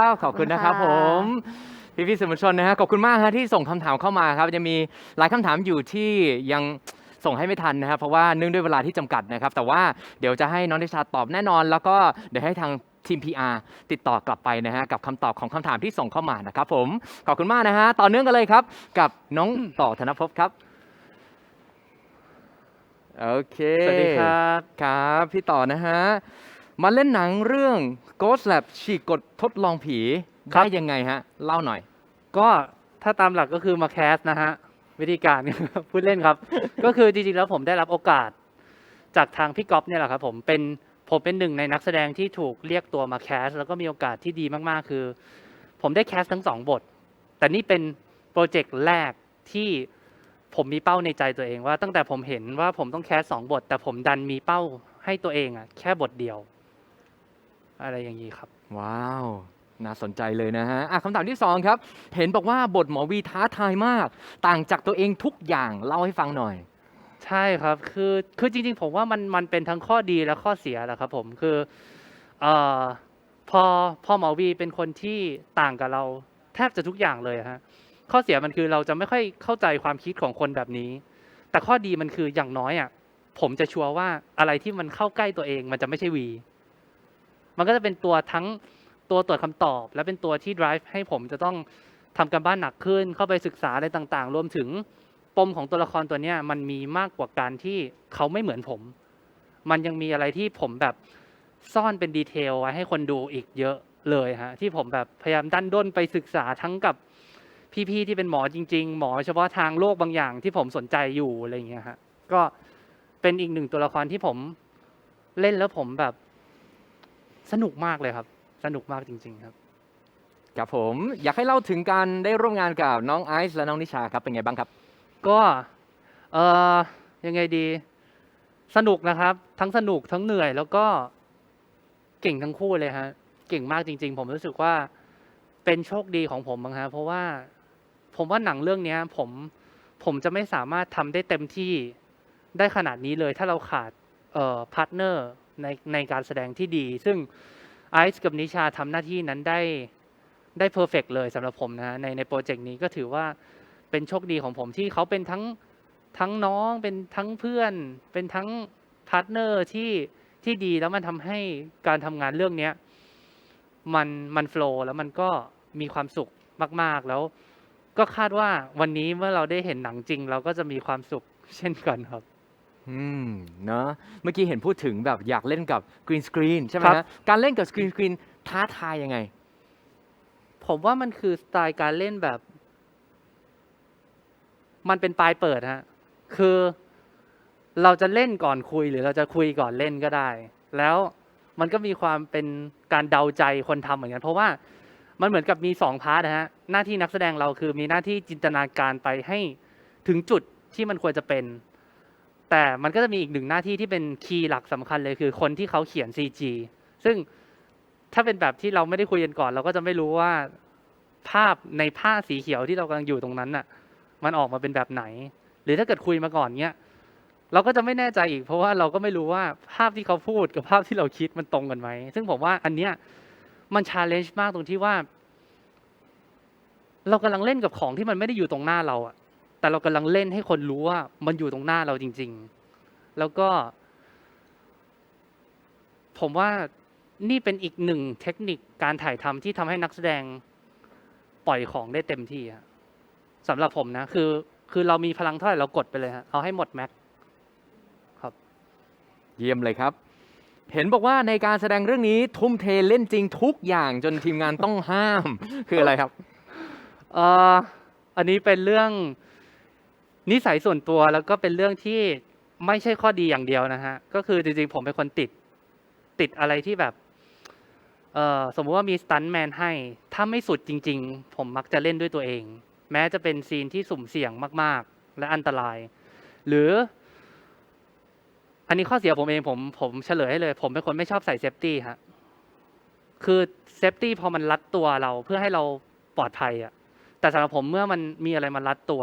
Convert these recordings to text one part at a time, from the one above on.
ครับขอบคุณนะครับขอบผคุณค่ะมพี่พี่ๆสื่อมวลชนนะฮะขอบคุณมากฮะที่ส่งคำถามเข้ามาครับยังมีหลายคำถามอยู่ที่ยังส่งให้ไม่ทันนะครับเพราะว่าเนื่องด้วยเวลาที่จำกัดนะครับ แต่ว่าเดี๋ยวจะให้น้องนิชาตอบแน่นอน แล้วก็เดี๋ยวให้ทางทีม PR ติดต่อกลับไปนะฮะกับคำตอบของคำถามที่ส่งเข้ามานะครับผมขอบคุณมากนะฮะต่อเนื่องกันเลยครับ กับน้องต่อธนภพครับโอเค สวัสดีครับ ครับ พี่ต่อนะฮะ มาเล่นหนังเรื่อง Ghost Lab ฉีกกฎทดลองผีครับได้ยังไงฮะ เล่าหน่อย ก็ถ้าตามหลักก็คือมาแคสนะฮะ วิธีการ พูดเล่นครับ ก็คือจริงๆแล้วผมได้รับโอกาส จากทางพี่ก๊อฟเนี่ยแหละครับผมเป็นผมเป็นหนึ่งในนักแสดงที่ถูกเรียกตัวมาแคส แล้วก็มีโอกาสที่ดีมากๆ คือ ผมได้แคสทั้งสองบท แต่นี่เป็นโปรเจกต์แรกที่ผมมีเป้าในใจตัวเองว่าตั้งแต่ผมเห็นว่าผมต้องแคสสองบท แต่ผมดันมีเป้าให้ตัวเองอะแค่บทเดียว อะไรอย่างนี้ครับ ว้าว น่าสนใจเลยนะฮะอะคำถามที่สองครับ เห็นบอกว่าบทหมอวีท้าทายมาก ต่างจากตัวเองทุกอย่างเล่าให้ฟังหน่อย ใช่ครับคือคือจริงๆ ผมว่ามันมันเป็นทั้งข้อดีและข้อเสียแหละครับผมคือเอ่อพอพอหมอวีเป็นคนที่ต่างกับเราแทบจะทุกอย่างเลยอะฮะข้อเสียมันคือเราจะไม่ค่อยเข้าใจความคิดของคนแบบนี้ แต่ข้อดีมันคืออย่างน้อยอะผมจะชัวร์ว่าอะไรที่มันเข้าใกล้ตัวเองมันจะไม่ใช่วี มันก็จะเป็นตัวทั้งตัวตรวจคำตอบ และเป็นตัวที่ drive ให้ผมจะต้องทำการบ้านหนักขึ้น เข้าไปศึกษาอะไรต่างๆ รวมถึงปมของตัวละครตัวนี้มันมีมากกว่าการที่เขาไม่เหมือนผม มันยังมีอะไรที่ผมแบบซ่อนเป็นดีเทลไว้ให้คนดูอีกเยอะเลยฮะที่ผมแบบพยายามดันด้นไปศึกษาทั้งกับพี่ๆที่เป็นหมอจริง ๆ หมอเฉพาะทางโรคบางอย่างที่ผมสนใจอยู่อะไรอย่างเงี้ยฮะก็เป็นอีกหนึ่งตัวละครที่ผมเล่นแล้วผมแบบ สนุกมากเลยครับ สนุกมากจริง ๆ ครับ ครับผมอยากให้เล่าถึงการได้ร่วมงานกับน้องไอซ์และน้องนิชาครับเป็นไงบ้างครับ ก็เออยังไงดี สนุกนะครับ ทั้งสนุกทั้งเหนื่อย แล้วก็เก่งทั้งคู่เลยฮะเก่งมากจริง ๆ ผมรู้สึกว่าเป็นโชคดีของผมบ้างฮะเพราะว่าผมว่าหนังเรื่องเนี้ย ผมผมจะไม่สามารถทำได้เต็มที่ได้ขนาดนี้เลย ถ้าเราขาดเอ่อพาร์ทเนอร์ ในในการแสดงที่ดี ซึ่งไอซ์กับนิชาทำหน้าที่นั้นได้ได้เพอร์เฟกเลยสำหรับผมนะในในโปรเจกต์นี้ก็ถือว่าเป็นโชคดีของผมที่เขาเป็นทั้งทั้งน้องเป็นทั้งเพื่อน เป็นทั้งพาร์ทเนอร์ที่ที่ดีแล้วมันทำให้การทำงานเรื่องเนี้ยมันมันโฟล์แล้วมันก็มีความสุขมาก ๆ แล้วก็คาดว่าวันนี้เมื่อเราได้เห็นหนังจริง เราก็จะมีความสุขเช่นกันครับ อืมเนาะเมื่อกี้เห็นพูดถึงแบบอยากเล่นกับกรีนสกรีนใช่ไหมครัฮะบการเล่นกับกรีนสกรีนท้าทายยังไง ผมว่ามันคือสไตล์การเล่นแบบ มันเป็นปลายเปิดฮะ คือเราจะเล่นก่อนคุยหรือเราจะคุยก่อนเล่นก็ได้ แล้วมันก็มีความเป็นการเดาใจคนทำเหมือนกัน เพราะว่ามันเหมือนกับมีสองพาร์ทนะฮะ หน้าที่นักแสดงเราคือมีหน้าที่จินตนาการไปให้ถึงจุดที่มันควรจะเป็น แต่มันก็จะมีอีกหนึ่งหน้าที่ที่เป็นคีย์หลักสำคัญเลยคือคนที่เขาเขียน CG ซึ่งถ้าเป็นแบบที่เราไม่ได้คุยกันก่อน เราก็จะไม่รู้ว่าภาพในผ้าสีเขียวที่เรากำลังอยู่ตรงนั้นน่ะ มันออกมาเป็นแบบไหน หรือถ้าเกิดคุยมาก่อนเนี้ยเราก็จะไม่แน่ใจอีก เพราะว่าเราก็ไม่รู้ว่าภาพที่เขาพูดกับภาพที่เราคิดมันตรงกันไหม ซึ่งผมว่าอันเนี้ยมันชาเลนจ์มากตรงที่ว่า เรากำลังเล่นกับของที่มันไม่ได้อยู่ตรงหน้าเราอะ แต่เรากำลังเล่นให้คนรู้ว่า มันอยู่ตรงหน้าเราจริง ๆ แล้วก็ ผมว่านี่เป็นอีกหนึ่งเทคนิคการถ่ายทำที่ทำให้นักแสดงปล่อยของได้เต็มที่อะสำหรับผมนะ คือ คือเรามีพลังเท่าไหร่เรากดไปเลยฮะเอาให้หมดแม็กเยี่ยมเลยครับ เห็นบอกว่าในการแสดงเรื่องนี้ทุ่มเทเล่นจริงทุกอย่างจนทีมงานต้องห้าม คืออะไรครับเอ่ออันนี้เป็นเรื่อง นิสัยส่วนตัวแล้วก็เป็นเรื่องที่ไม่ใช่ข้อดีอย่างเดียวนะฮะ ก็คือจริงๆ ผมเป็นคนติดติดอะไรที่แบบเอ่อสมมติว่ามีสตันแมนให้ ถ้าไม่สุดจริง ๆ ผมมักจะเล่นด้วยตัวเอง แม้จะเป็นซีนที่สุ่มเสี่ยงมาก ๆ และอันตราย หรือ อันนี้ข้อเสียผมเองผมผมเฉลยให้เลย ผมเป็นคนไม่ชอบใส่เซฟตี้ฮะคือเซฟตี้พอมันรัดตัวเราเพื่อให้เราปลอดภัยอะแต่สำหรับผมเมื่อมันมีอะไรมารัดตัว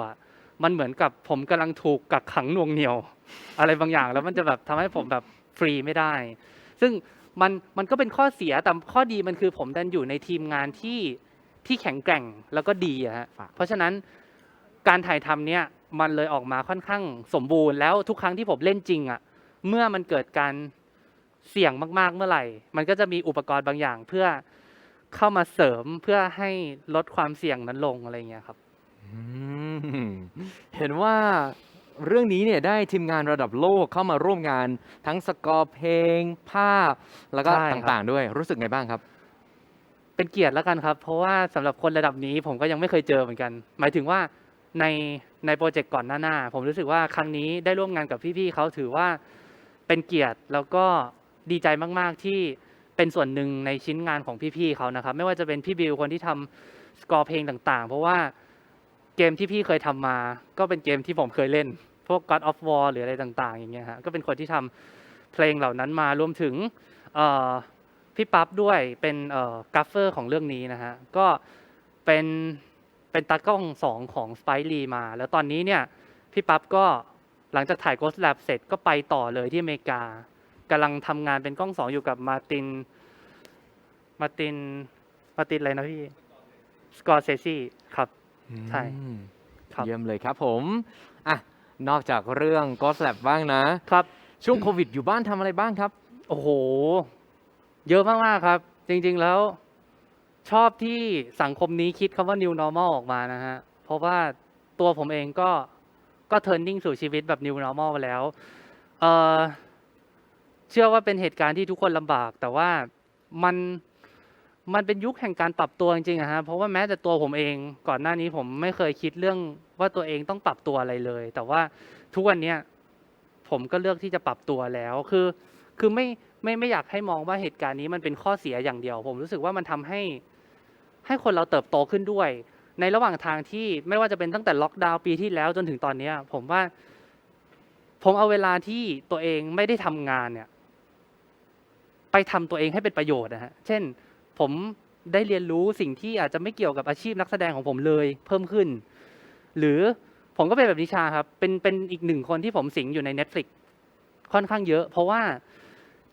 มันเหมือนกับผมกำลังถูกกักขังหน่วงเหนียว อะไรบางอย่างแล้วมันจะแบบทำให้ผมแบบฟรีไม่ได้ ซึ่งมันมันก็เป็นข้อเสียแต่ข้อดีมันคือผมดันอยู่ในทีมงานที่ที่แข็งแกร่งแล้วก็ดีอะฮะครับเพราะฉะนั้นการถ่ายทำเนี่ยมันเลยออกมาค่อนข้างสมบูรณ์แล้วทุกครั้งที่ผมเล่นจริงอะเมื่อมันเกิดการเสี่ยงมากๆเมื่อไหร่ มันก็จะมีอุปกรณ์บางอย่างเพื่อเข้ามาเสริมเพื่อให้ลดความเสี่ยงนั้นลงอะไรเงี้ยครับ อืมเห็นว่าเรื่องนี้เนี่ยได้ทีมงานระดับโลกเข้ามาร่วมงานทั้งสกอร์เพลง ภาพ แล้วก็ใช่ครับ ต่างๆ ด้วยรู้สึกไงบ้างครับ เป็นเกียรติแล้วกันครับ เพราะว่าสำหรับคนระดับนี้ผมก็ยังไม่เคยเจอเหมือนกัน หมายถึงว่าในในโปรเจกต์ก่อนหน้าๆผมรู้สึกว่าครั้งนี้ได้ร่วมงานกับพี่ๆเขาถือว่าเป็นเกียรติแล้วก็ดีใจมากๆที่เป็นส่วนหนึ่งในชิ้นงานของพี่ๆเขานะครับ ไม่ว่าจะเป็นพี่บิวคนที่ทำสกอร์เพลงต่างๆ เพราะว่าเกมที่พี่เคยทำมา ก็เป็นเกมที่ผมเคยเล่น พวก God of War หรืออะไรต่างๆ อย่างเงี้ยฮะก็เป็นคนที่ทำเพลงเหล่านั้นมารวมถึงพี่ปั๊บด้วยเป็นกราฟเฟอร์ของเรื่องนี้นะฮะก็เป็นเป็นตากล้องสองของสไปรีมา แล้วตอนนี้เนี่ยพี่ปั๊บก็หลังจากถ่าย Ghost Lab เสร็จก็ไปต่อเลยที่อเมริกากำลังทำงานเป็นกล้องสองอยู่กับมาตินมาตินมาตินอะไรนะพี่สกอร์เซซี่ครับ ใช่อืมครับ เยี่ยมเลยครับผมอะนอกจากเรื่อง Ghost Lab บ้างนะ ครับ ช่วงโควิดอยู่บ้านทำอะไรบ้างครับ โอ้โห เยอะมากๆครับ จริง ๆแล้ว ชอบที่สังคมนี้คิดคำว่า new normal ออกมานะฮะ เพราะว่าตัวผมเองก็ก็ turning สู่ชีวิตแบบ new normal ไปแล้วเออเชื่อว่าเป็นเหตุการณ์ที่ทุกคนลำบาก แต่ว่ามัน มันเป็นยุคแห่งการปรับตัวจริงๆอะฮะเพราะว่าแม้แต่ตัวผมเองก่อนหน้านี้ผมไม่เคยคิดเรื่องว่าตัวเองต้องปรับตัวอะไรเลย แต่ว่าทุกวันเนี้ยผมก็เลือกที่จะปรับตัวแล้วคือ คือไม่ไม่ไม่อยากให้มองว่าเหตุการณ์นี้มันเป็นข้อเสียอย่างเดียว ผมรู้สึกว่ามันทำให้ให้คนเราเติบโตขึ้นด้วย ในระหว่างทางที่ไม่ว่าจะเป็นตั้งแต่ล็อกดาวน์ปีที่แล้วจนถึงตอนเนี้ย ผมว่า ผมเอาเวลาที่ตัวเองไม่ได้ทำงานเนี่ย ไปทำตัวเองให้เป็นประโยชน์นะฮะเช่น ผมได้เรียนรู้สิ่งที่อาจจะไม่เกี่ยวกับอาชีพนักแสดงของผมเลยเพิ่มขึ้น หรือผมก็เป็นแบบนิชาครับ เป็นเป็นอีกหนึ่งคนที่ผมสิงอยู่ใน Netflix ค่อนข้างเยอะ เพราะว่า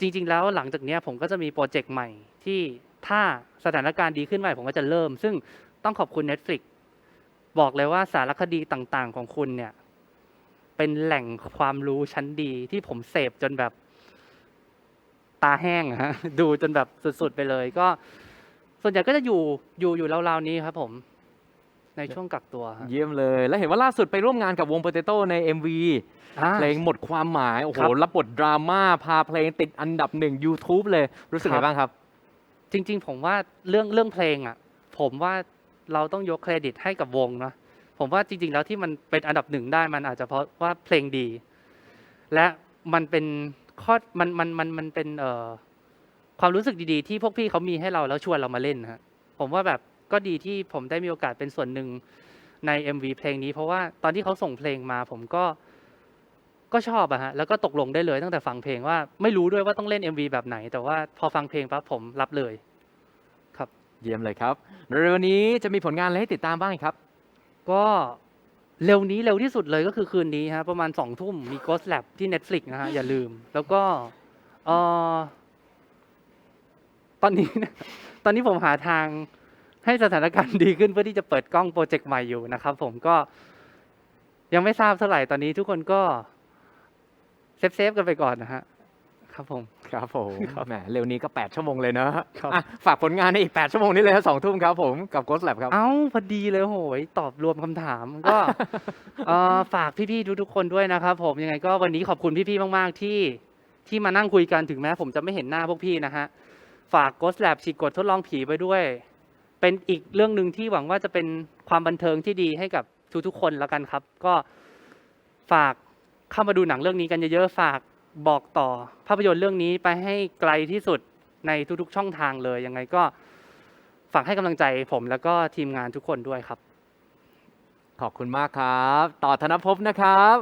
จริง ๆ แล้วหลังจากนี้ผมก็จะมีโปรเจกต์ใหม่ที่ถ้าสถานการณ์ดีขึ้นใหม่ผมก็จะเริ่ม ซึ่งต้องขอบคุณ Netflix บอกเลยว่าสารคดีต่างๆ ของคุณเนี่ย เป็นแหล่งความรู้ชั้นดีที่ผมเสพจนแบบ ตาแห้งอะฮะดูจนแบบสุดๆไปเลย ก็ ส่วนใหญ่ก็จะอยู่อยู่อยู่ราวๆนี้ครับ ผม ในช่วงกักตัวฮะ เยี่ยมเลย แล้วเห็นว่าล่าสุดไปร่วมงานกับวง Potato ใน MV อ่าเพลงหมดความหมาย โอ้โห ครับ รับบทดราม่า พาเพลงติดอันดับหนึ่ง YouTube เลย รู้สึกครัไงบบ้างครับ จริง ๆ ผมว่าเรื่องเรื่องเพลงอะ ผมว่าเราต้องยกเครดิตให้กับวงนะผมว่าจริง ๆ แล้วที่มันเป็นอันดับหนึ่งได้มันอาจจะเพราะว่าเพลงดี และมันเป็น ข้อมันมันมันมันเป็นเอ่อความรู้สึกดีๆ ที่พวกพี่เขามีให้เราแล้วชวนเรามาเล่นนะฮะผมว่าแบบก็ดีที่ผมได้มีโอกาสเป็นส่วนหนึ่งใน MV เพลงนี้ เพราะว่าตอนที่เขาส่งเพลงมา ผมก็ก็ชอบอะฮะแล้วก็ตกลงได้เลยตั้งแต่ฟังเพลงว่าไม่รู้ด้วยว่าต้องเล่น MV แบบไหน แต่ว่าพอฟังเพลงปั๊บผมรับเลย เยี่ยมเลยครับเร็วๆนี้จะมีผลงานอะไรให้ติดตามบ้างครับ ก็ เร็วนี้เร็วที่สุดเลยก็คือคืนนี้ฮะประมาณสองทุ่มมี Ghost Lab ที่ Netflix นะฮะอย่าลืม แล้วก็เออตอนนี้ ตอนนี้ผมหาทางให้สถานการณ์ดีขึ้นเพื่อที่จะเปิดกล้องโปรเจกต์ใหม่อยู่นะครับ ผมก็ยังไม่ทราบเท่าไหร่ตอนนี้ทุกคนก็เซฟเซฟๆกันไปก่อนนะฮะครับผม ครับผมแหมเร็วนี้ก็ 8 ชั่วโมงเลยนะครับอะฝากผลงานในอีก 8 ชั่วโมงนี้เลยครับสองทุ่มครับผมกับ Ghost Lab ครับ เอ้าพอดีเลยโหยตอบรวมคำถามก็ เอ่อฝากพี่ๆทุกๆคนด้วยนะครับ ผมยังไงก็วันนี้ขอบคุณพี่ๆมากๆที่ ที่มานั่งคุยกันถึงแม้ผมจะไม่เห็นหน้าพวกพี่นะฮะ ฝาก Ghost Lab ฉีกกดทดลองผีไปด้วย เป็นอีกเรื่องหนึ่งที่หวังว่าจะเป็นความบันเทิงที่ดีให้กับทุกๆคนแล้วกันครับ ก็ฝากเข้ามาดูหนังเรื่องนี้กันเยอะๆ ฝาก บอกต่อภาพยนตร์เรื่องนี้ไปให้ไกลที่สุดในทุกๆช่องทางเลย ยังไงก็ฝากให้กำลังใจผมแล้วก็ทีมงานทุกคนด้วยครับ ขอบคุณมากครับ ต่อธนภพนะครับ